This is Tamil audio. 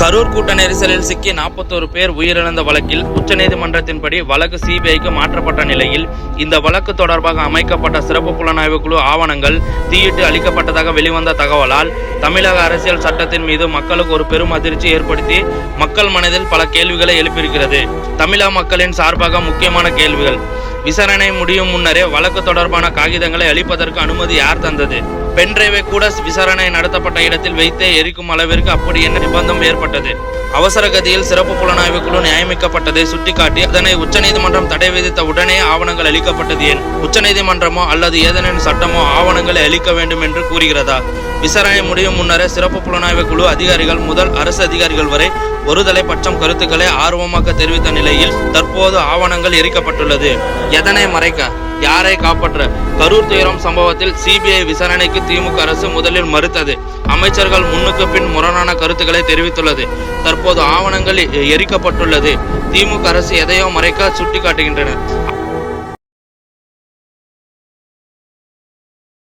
கரூர் கூட்ட நெரிசலில் சிக்கி நாற்பத்தோரு பேர் உயிரிழந்த வழக்கில் உச்சநீதிமன்றத்தின்படி வழக்கு சிபிஐக்கு மாற்றப்பட்ட நிலையில் இந்த வழக்கு தொடர்பாக அமைக்கப்பட்ட சிறப்பு புலனாய்வு குழு ஆவணங்கள் தீயிட்டு அளிக்கப்பட்டதாக வெளிவந்த தகவலால் தமிழக அரசியல் சட்டத்தின் மீது மக்களுக்கு ஒரு பெரும் அதிர்ச்சி ஏற்படுத்தி மக்கள் மனதில் பல கேள்விகளை எழுப்பியிருக்கிறது. தமிழக மக்களின் சார்பாக முக்கியமான கேள்விகள். விசாரணை முடியும் முன்னரே வழக்கு தொடர்பான காகிதங்களை அளிப்பதற்கு அனுமதி யார் தந்தது? பென்டிரைவை கூட விசாரணை நடத்தப்பட்ட இடத்தில் வைத்தே எரிக்கும் அளவிற்கு அப்படி என்ன நிபந்தம் ஏற்பட்டது. அவசர கதியில் சிறப்பு புலனாய்வு குழு நியமிக்கப்பட்டதை சுட்டிக்காட்டி அதனை உச்சநீதிமன்றம் தடை விதித்த உடனே ஆவணங்கள் அளிக்கப்பட்டது ஏன்? உச்சநீதிமன்றமோ அல்லது ஏதேனும் சட்டமோ ஆவணங்களை அளிக்க வேண்டும் என்று கூறுகிறதா? விசாரணை முடியும் முன்னரே சிறப்பு புலனாய்வு குழு அதிகாரிகள் முதல் அரசு அதிகாரிகள் வரை ஒருதலை பட்சம் கருத்துக்களை ஆர்வமாக தெரிவித்த நிலையில் தற்போது ஆவணங்கள் எரிக்கப்பட்டுள்ளது. எதனை மறைக்க? யாரை காப்பாற்ற? கரூர் துயரம் சம்பவத்தில் சிபிஐ விசாரணைக்கு திமுக அரசு முதலில் மறுத்தது. அமைச்சர்கள் முன்னுக்கு பின் முரணான கருத்துக்களை தெரிவித்துள்ளது. தற்போது ஆவணங்கள் எ- எரிக்கப்பட்டுள்ளது. திமுக அரசு எதையோ மறைக்க சுட்டிக்காட்டுகின்றன.